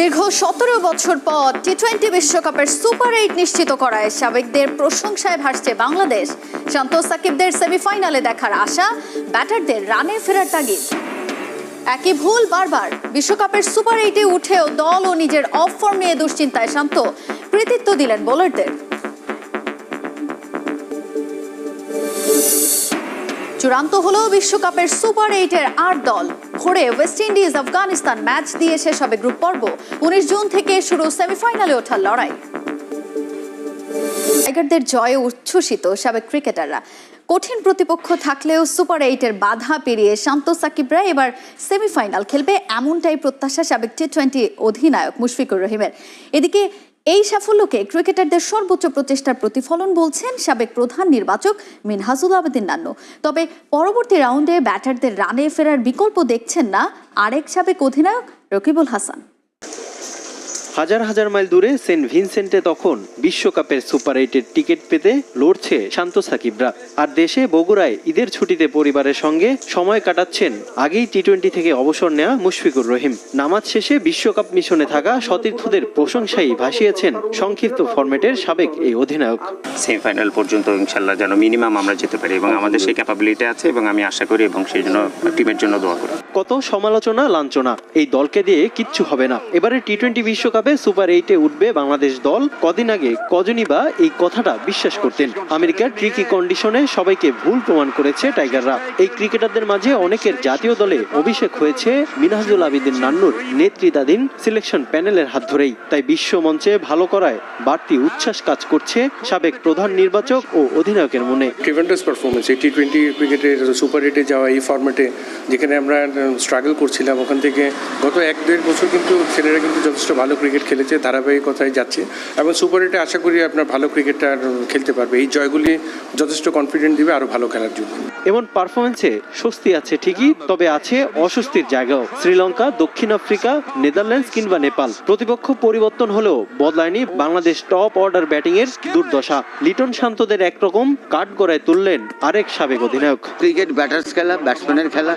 দীর্ঘ সতেরো বছর পর টি টোয়েন্টি বিশ্বকাপের সুপার এইট নিশ্চিত করায় সাবেকদের প্রশংসায় ভাসছে বাংলাদেশ। শান্ত সাকিবদের সেমিফাইনালে দেখার আশা, ব্যাটারদের রানে ফেরার তাগিদ। একই ভুল বারবার, বিশ্বকাপের সুপার এইটে উঠেও দল ও নিজের অফ ফর্ম নিয়ে দুশ্চিন্তায় শান্ত, কৃতিত্ব দিলেন বোলারদের। চূড়ান্ত হলো বিশ্বকাপের সুপার এইটের আট দল। ভোরে ওয়েস্ট ইন্ডিজ আফগানিস্তান ম্যাচ দিয়ে শেষ হবে গ্রুপ পর্ব। উনিশ জুন থেকে শুরু সেমিফাইনালে ওঠার লড়াই। টাইগারদের জয়ে উচ্ছ্বসিত সাবেক ক্রিকেটাররা। কঠিন প্রতিপক্ষ থাকলেও সুপার এইটের বাধা পেরিয়ে শান্ত সাকিবরা এবার সেমিফাইনাল খেলবে, এমনটাই প্রত্যাশা সাবেক টি টোয়েন্টি অধিনায়ক মুশফিকুর রহিমের। এদিকে এই সাফল্যকে ক্রিকেটারদের সর্বোচ্চ প্রচেষ্টার প্রতিফলন বলছেন সাবেক প্রধান নির্বাচক মিনহাজুল আবেদিন নান্নু। তবে পরবর্তী রাউন্ডে ব্যাটারদের রানে ফেরার বিকল্প দেখছেন না আরেক সাবেক অধিনায়ক রকিবুল হাসান। হাজার হাজার মাইল দূরে সেন্ট ভিনসেন্টে তখন বিশ্বকাপের সুপার এইটের টিকিট পেতে লড়ছে শান্ত সাকিবরা। আর দেশে বগুড়ায় ঈদের ছুটিতে পরিবারের সঙ্গে সময় কাটাচ্ছেন আগেই টি টোয়েন্টি থেকে অবসর নেওয়া মুশফিকুর রহিম। নামাজ শেষে বিশ্বকাপ মিশনে থাকা সতীর্থদের প্রশংসাই ভাসিয়েছেন সংক্ষিপ্ত ফরম্যাটের সাবেক এই অধিনায়ক। সেমিফাইনাল পর্যন্ত ইনশাল্লাহ যেন মিনিমাম আমরা যেতে পারি এবং আমাদের সেই ক্যাপাবিলিটি আছে এবং আমি আশা করি এবং সেই জন্য টিমের জন্য দোয়া করি। কত সমালোচনা লাঞ্ছনা এই দলকে দিয়ে কিচ্ছু হবে না। এবারে টি টোয়েন্টি বিশ্বকাপে সুপার এইটে উঠবে বাংলাদেশ দল। কদিন আগে কজনই বা এই কথাটা বিশ্বাস করতেন। আমেরিকার ট্রিকি কন্ডিশনে সবাইকে ভুল প্রমাণ করেছে টাইগাররা এই ক্রিকেটারদের মাঝে অনেকের জাতীয় দলে অভিষেক হয়েছে মিনহাজুল আবিদিন নান্নুর নেতৃত্বাধীন সিলেকশন প্যানেলের হাত ধরেই। তাই বিশ্ব মঞ্চে ভালো করায় বাড়তি উচ্ছ্বাস কাজ করছে সাবেক প্রধান নির্বাচক ও অধিনায়কের মনে। ট্রিভেন্ডাস পারফরমেন্স এই টি টোয়েন্টি ক্রিকেটের সুপার এইটে যাওয়া এই ফর্মেটে যেখানে আমরা স্ট্রাগল করছিলাম, ওখান থেকে গত এক দেড় বছর কিন্তু ছেলেরা কিন্তু যথেষ্ট ভালো ক্রিকেট খেলেছে ধারাবাহিকতায় যাচ্ছে। এবং সুপার এইটে আশা করি আপনার ভালো ক্রিকেটটা খেলতে পারবে। এই জয়গুলি যথেষ্ট কনফিডেন্ট দিবে আরও ভালো খেলার জন্য। এমন পারফরমেন্সে স্বস্তি আছে ঠিকই তবে আছে অস্বস্তির জায়গাও। শ্রীলঙ্কা দক্ষিণ আফ্রিকা নেদারল্যান্ডস কিংবা নেপাল। প্রতিপক্ষ পরিবর্তন হলেও বদলায়নি বাংলাদেশ টপ অর্ডার ব্যাটিং এর দুর্দশা। লিটন শান্তদের একরকম কাঠ গড়ায় তুললেন আরেক সাবেক অধিনায়ক। ক্রিকেট ব্যাটার্স খেলা ব্যাটসম্যানের খেলা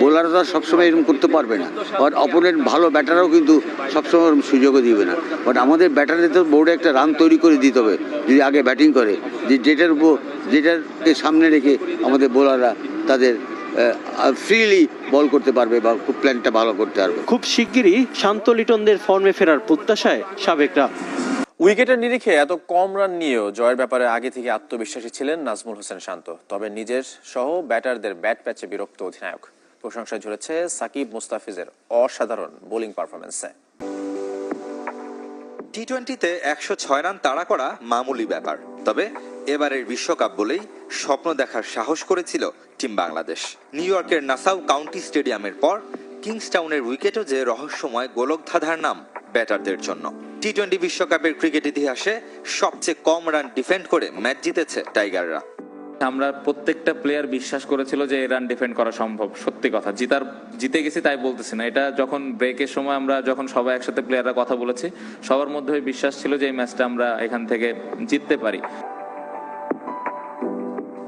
বোলাররা সবসময় এরকম করতে পারবে না। বাট অপোনেন্ট ভালো ব্যাটারও কিন্তু সবসময় ওরকম সুযোগও দিবে না। বাট আমাদের ব্যাটারে তো বোর্ডে একটা রান তৈরি করে দিতে হবে যদি আগে ব্যাটিং করে। যে যেটার উপর যেটাকে সামনে রেখে আমাদের বোলাররা তাদের ফ্রিলি বল করতে পারবে বা খুব প্ল্যানটা ভালো করতে পারবে। খুব শিগগিরই শান্ত লিটনদের ফর্মে ফেরার প্রত্যাশায় সাবেকরা। উইকেটের নিরিখে এত কম রান নিয়েও জয়ের ব্যাপারে আগে থেকে আত্মবিশ্বাসী ছিলেন নাজমুল হোসেন শান্ত। তবে নিজের সহ ব্যাটারদের ব্যাট প্যাচে বিরক্ত অধিনায়ক। প্রশংসায় ঝরেছে সাকিব মুস্তাফিজের অসাধারণ বোলিং পারফরমেন্সে টি টোয়েন্টিতে একশো ছয় রান তাড়া করা মামুলি ব্যাপার। তবে এবারের বিশ্বকাপ বলেই স্বপ্ন দেখার সাহস করেছিল টিম বাংলাদেশ। নিউ ইয়র্কের নাসাউ কাউন্টি স্টেডিয়ামের পর কিংসটাউনের উইকেটও যে রহস্যময় গোলকধাধার নাম ব্যাটারদের জন্য। টি টোয়েন্টি বিশ্বকাপের ক্রিকেট ইতিহাসে সবচেয়ে কম রান ডিফেন্ড করে ম্যাচ জিতেছে টাইগাররা। আমরা প্রত্যেকটা প্লেয়ার বিশ্বাস করেছিল যে রান ডিফেন্ড করা সম্ভব, সত্যি কথা। জিতার, জিতে গেছি তাই বলতেছি না। এটা যখন ব্রেকের সময় আমরা যখন সবাই একসাথে প্লেয়াররা কথা বলেছি, সবার মধ্যে বিশ্বাস ছিল যে এই ম্যাচটা আমরা এখান থেকে জিততে পারি।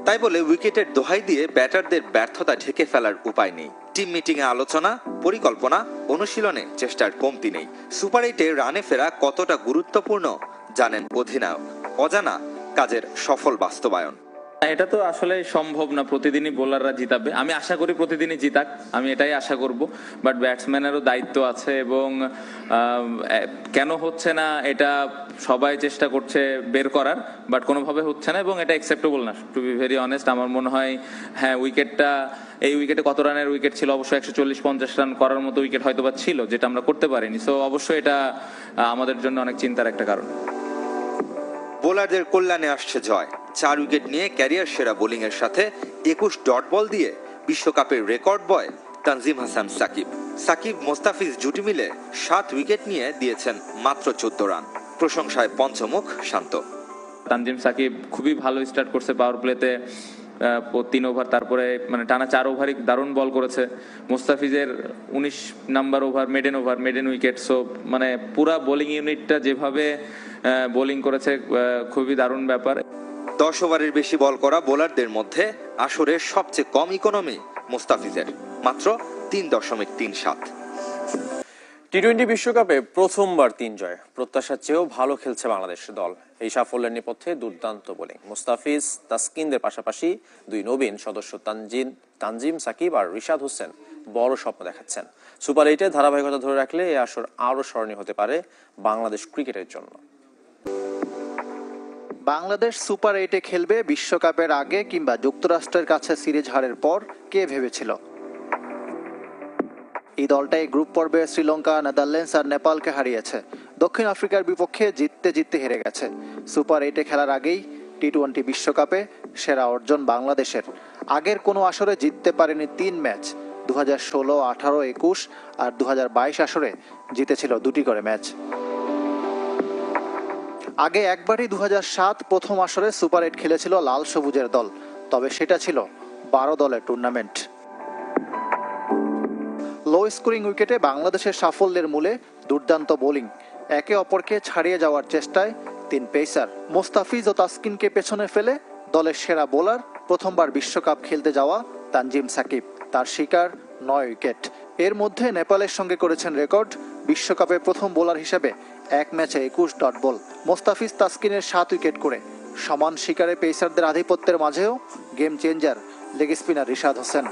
তাই বলে উইকেটের দোহাই দিয়ে ব্যাটারদের ব্যর্থতা ঢেকে ফেলার উপায় নেই। টিম মিটিংয়ে আলোচনা, পরিকল্পনা, অনুশীলনে চেষ্টার কমতি নেই। সুপার এইটে রানে ফেরা কতটা গুরুত্বপূর্ণ জানেন অধিনায়ক। অজানা কাজের সফল বাস্তবায়ন। এটা তো আসলে সম্ভব না, প্রতিদিনই বোলাররা জিতাবে। আমি আশা করি প্রতিদিনই জিতাক, আমি এটাই আশা করব। বাট ব্যাটসম্যানেরও দায়িত্ব আছে এবং কেন হচ্ছে না, এটা সবাই চেষ্টা করছে বের করার বাট কোনোভাবে হচ্ছে না এবং এটা অ্যাকসেপ্টেবল না। টু বি ভেরি অনেস্ট আমার মনে হয় হ্যাঁ উইকেটটা এই উইকেটে কত রানের উইকেট ছিল? অবশ্যই একশো চল্লিশ, পঞ্চাশ রান করার মতো উইকেট হয়তো বা ছিল, যেটা আমরা করতে পারিনি। সো অবশ্যই এটা আমাদের জন্য অনেক চিন্তার একটা কারণ। বোলারদের কল্যাণে আসছে জয়। চার উইকেট নিয়ে ক্যারিয়ার সেরা বোলিং এর সাথে একুশ ডট বল দিয়ে বিশ্বকাপের রেকর্ড বয় তানজিম হাসান সাকিব। সাকিব, মোস্তাফিজ জুটি মিলে সাত উইকেট নিয়ে দিয়েছেন মাত্র চোদ্দ রান। প্রশংসায় পঞ্চমুখ শান্ত। তানজিম সাকিব খুবই ভালো স্টার্ট করছে পাওয়ার প্লেতে তিন ওভার তারপরে মানে টানা চার ওভারই দারুণ বল করেছে। মুস্তাফিজের উনিশ number over maiden over maiden wicket so মানে পুরা বোলিং ইউনিটটা যেভাবে বোলিং করেছে খুবই দারুণ ব্যাপার। দশ ওভারের বেশি বল করা বোলারদের মধ্যে আসরের সবচেয়ে কম ইকোনমি মুস্তাফিজের, মাত্র তিন দশমিক তিন সাত। টি টোয়েন্টি বিশ্বকাপে প্রথমবার তিন জয়। প্রত্যাশার চেয়েও ভালো খেলছে বাংলাদেশ দল। এই সাফল্যের নেপথ্যে দুর্দান্ত বোলিং। মুস্তাফিজ, তাসকিনদের পাশাপাশি দুই নবীন সদস্য তানজিন তানজিম সাকিব আর রিশাদ হোসেন বড় স্বপ্ন দেখাচ্ছেন। সুপার এইটে ধারাবাহিকতা ধরে রাখলে এই আসর আরও স্মরণীয় হতে পারে বাংলাদেশ ক্রিকেটের জন্য। বাংলাদেশ সুপার এইটে খেলবে বিশ্বকাপের আগে কিংবা যুক্তরাষ্ট্রের কাছে সিরিজ হারের পর, কে ভেবেছিল? এই দলটাই গ্রুপ পর্বে শ্রীলঙ্কা, নেদারল্যান্ডস আর নেপালকে হারিয়েছে। দক্ষিণ আফ্রিকার বিপক্ষে জিততে জিততে হেরে গেছে। সুপার এইটে খেলার আগেই টি টোয়েন্টি বিশ্বকাপে সেরা অর্জন বাংলাদেশের। আগের কোনো আসরে জিততে পারেনি তিন ম্যাচ। দু হাজার ষোলো, আঠারো, একুশ আর দু হাজার বাইশ আসরে জিতেছিল দুটি করে ম্যাচ। আগে একবারই দু প্রথম আসরে সুপার এইট খেলেছিল লাল সবুজের দল, তবে সেটা ছিল বারো দলের টুর্নামেন্ট। লো স্কোরিং উইকেটে বাংলাদেশের সাফল্যের মূলে দুর্দান্ত বোলিং, একে অপরকে ছাড়িয়ে যাওয়ার চেষ্টায় তিন পেসার। মোস্তাফিজ ও তাসকিনকে পেছনে ফেলে দলের সেরা বোলার প্রথমবার বিশ্বকাপ খেলতে যাওয়া তানজিম সাকিব, তার শিকার নয় উইকেট। এর মধ্যে নেপালের সঙ্গে করেছেন রেকর্ড বিশ্বকাপে প্রথম বোলার হিসেবে এক ম্যাচে একুশ ডট বল। মোস্তাফিজ তাসকিনের সাত উইকেট করে। সমান শিকারে পেসারদের আধিপত্যের মাঝেও game changer leg spinner Rishad Hossain.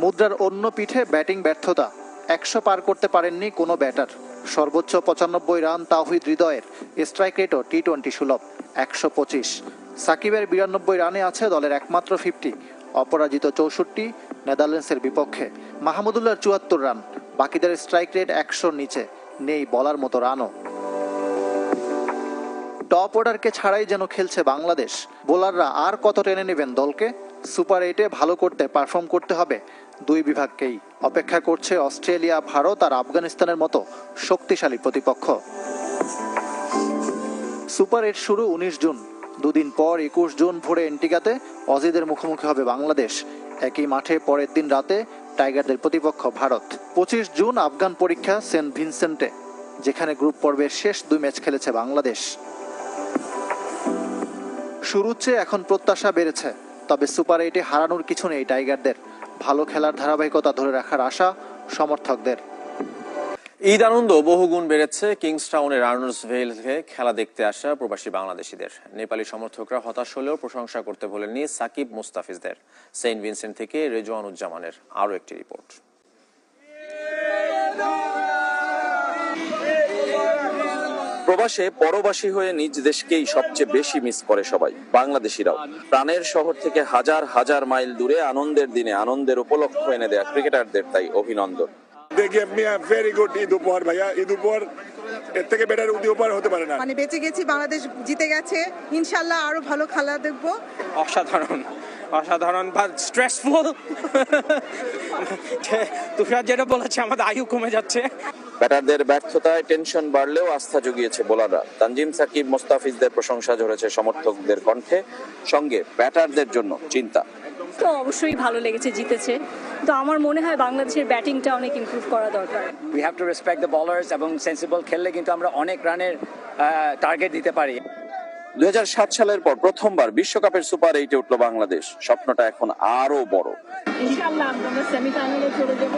মুদ্রার অন্য পিঠে ব্যাটিং ব্যর্থতা। একশো পার করতে পারেননি কোনো ব্যাটার। সর্বোচ্চ পঁচানব্বই রান তাহিদ হৃদয়ের। স্ট্রাইক রেটও টি টোয়েন্টি সুলভ। একশো পঁচিশ। সাকিবের বিরানব্বই রানে আছে দলের একমাত্র ফিফটি। অপরাজিত চৌষট্টি নেদারল্যান্ডসের বিপক্ষে। মাহমুদুল্লাহর চুয়াত্তর রান, বাকিদের স্ট্রাইক রেট একশোর নিচে, নেই বলার মতো রানও। টপ অর্ডারকে ছাড়াই যেন খেলছে বাংলাদেশ। বোলাররা আর কত টেনে নেবেন দলকে? সুপার এইটে ভালো করতে পারফর্ম করতে হবে দুই বিভাগকেই। অপেক্ষা করছে অস্ট্রেলিয়া, ভারত আর আফগানিস্তানের মতো শক্তিশালী প্রতিপক্ষ। সুপার এইট শুরু উনিশ জুন। দুদিন পর একুশ জুন ভোরে এন্টিকাতে অজিদের মুখোমুখি হবে বাংলাদেশ। একই মাঠে পরের দিন রাতে টাইগারদের প্রতিপক্ষ ভারত। পঁচিশ জুন আফগান পরীক্ষা সেন্ট ভিনসেন্টে, যেখানে গ্রুপ পর্বের শেষ দুই ম্যাচ খেলেছে বাংলাদেশ। শুরুর চেয়ে এখন প্রত্যাশা বেড়েছে, তবে সুপার এইটে হারানোর কিছু নেই টাইগারদের। ভালো খেলার ধারাবাহিকতা ধরে রাখার আশা সমর্থকদের। ঈদ আনন্দ বহুগুণ বেড়েছে কিংসটাউনের আর্নসভেলকে খেলা দেখতে আসা প্রবাসী বাংলাদেশিদের। নেপালি সমর্থকরা হতাশ হলেও প্রশংসা করতে ভোলেননি সাকিব মুস্তাফিজদের। সেন্ট ভিনসেন্ট থেকে রেজওয়ানুজ্জামানের আরও একটি রিপোর্ট। প্রবাসে পরবাসী হয়ে নিজ দেশকেই সবচেয়ে বেশি মিস করে সবাই, বাংলাদেশিরাও। প্রাণের শহর থেকে হাজার হাজার মাইল দূরে আনন্দের দিনে আনন্দের উপলক্ষ এনে দেয়া ক্রিকেটারদের তাই অভিনন্দন। They gave me a very good Eid উপহার ভাইয়া। ঈদ উপহার এর থেকে বেটার ঈদ উপহার হতে পারে না। মানে বেঁচে গেছি বাংলাদেশ জিতে গেছে। ইনশাল্লাহ আরও ভালো খেলা দেখব। অসাধারণ অসাধারণ বা স্ট্রেসফুল তুষার যেটা বলেছে আমাদের আয়ু কমে যাচ্ছে। ব্যাটারদের ব্যর্থতায় টেনশন বাড়লেও আস্থা জুগিয়েছে বোলাররা। তানজিম সাকিব মোস্তাফিজদের প্রশংসা ঝরেছে সমর্থকদের কণ্ঠে। সঙ্গে ব্যাটারদের জন্য চিন্তা। তো অবশ্যই ভালো লেগেছে জিতেছে। তো আমার মনে হয় বাংলাদেশের ব্যাটিংটা অনেক ইমপ্রুভ করা দরকার। We have to respect the bowlers এবং সেন্সিবল খেললে কিন্তু আমরা অনেক রানের টার্গেট দিতে পারি। দুই হাজার সাত সালের পর প্রথমবার বিশ্বকাপের সুপার এইটে উঠল বাংলাদেশ। স্বপ্নটা এখন আরও বড়। ইনশাআল্লাহ আমরা সেমিফাইনালে চলে যাব।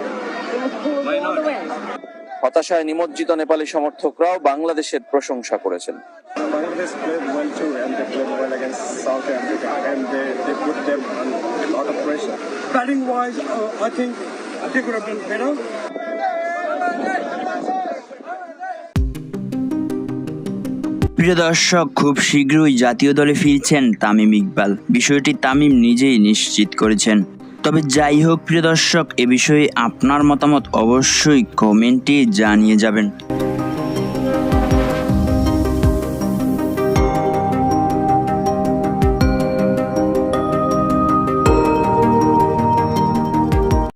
হতাশায় নিমজ্জিত নেপালি সমর্থকরাও বাংলাদেশের প্রশংসা করেছেন। প্রিয় দর্শক খুব শীঘ্রই জাতীয় দলে ফিরছেন তামিম ইকবাল। বিষয়টি তামিম নিজেই নিশ্চিত করেছেন। তবে যাই হোক প্রিয় দর্শক এ বিষয়ে আপনার মতামত অবশ্যই কমেন্টে জানিয়ে যাবেন।